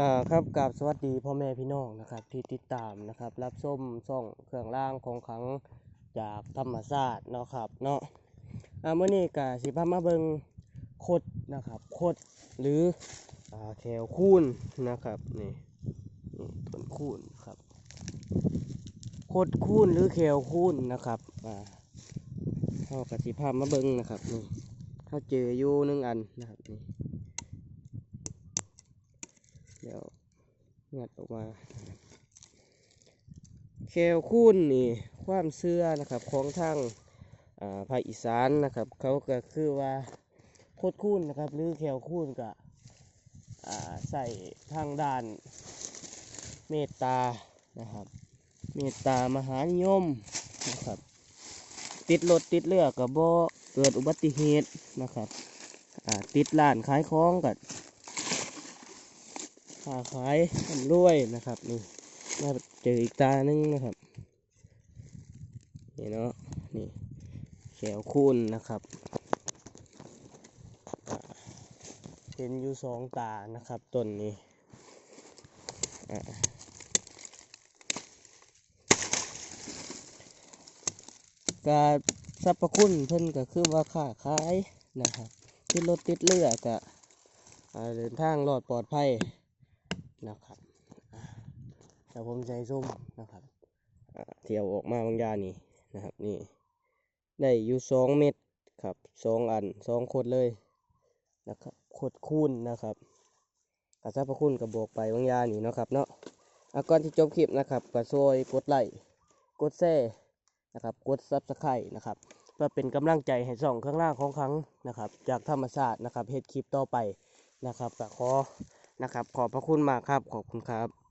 อ่าครับกับสวัสดีพ่อแม่พี่น้องนะครับที่ติดตามนะครับ รับส้มส่องเครื่องรางของขังจากธรรมชาสติเนาะครับเนาะอ่าเมื่อนี้กสิพามาเบิงคดนะครับคดหรืออ่าแขวคูนนะครับนี่นี่ต้นคูนครับคดคูนหรือแขวคูนนะครับอ่าเข้ากสิพามาเบิงนะครับนี่เขาเจออยู่หนึ่งอันนะครับนี่ เดี๋ยวงัดออกมาแควคูนนี่ความเชื่อนะครับของทางอ่าภาคอีสานนะครับ เขาก็คือว่าโคดคูนนะครับ หรือแควคูนก็อ่าใส่ทางด้านเมตตานะครับ เมตตามหานิยมนะครับ ติดรถติดเรือกับบ่เกิดอุบัติเหตุนะครับอ่าติดร้านขายของกับ ค้าขายร่ำรวยนะครับนี่มาเจออีกตาหนึงนะครับนี่เนาะนี่แขวคูนนะครับเห็นอยู่สองตานะครับต้นนี้อ่าก็สรรพคุณเพิ่นก็คือว่าค้าขายนะครับติดรถติดเรือก็เดินทางรอดปลอดภัย นะครับแต่ผมใช้ส้มนะครับเที่ยวออกมาบางยานี่นะครับนี่ได้อยู่สองเม็ดครับสองอันสองขดเลยนะครับขดคูณนะครับกระซับพระคุณกับบอกไปบางยานี่นะครับเนาะอะก่อนที่จบคลิปนะครับก็ช่วยกดไลค์กดแชร์นะครับกดซับสไครต์นะครับเพื่อเป็นกำลังใจให้ส่องข้างล่างของครั้งนะครับ จากธรรมชาตินะครับเฮ็ดคลิปต่อไปนะครับก็ขอ นะครับ ขอบพระคุณมากครับ ขอบคุณครับ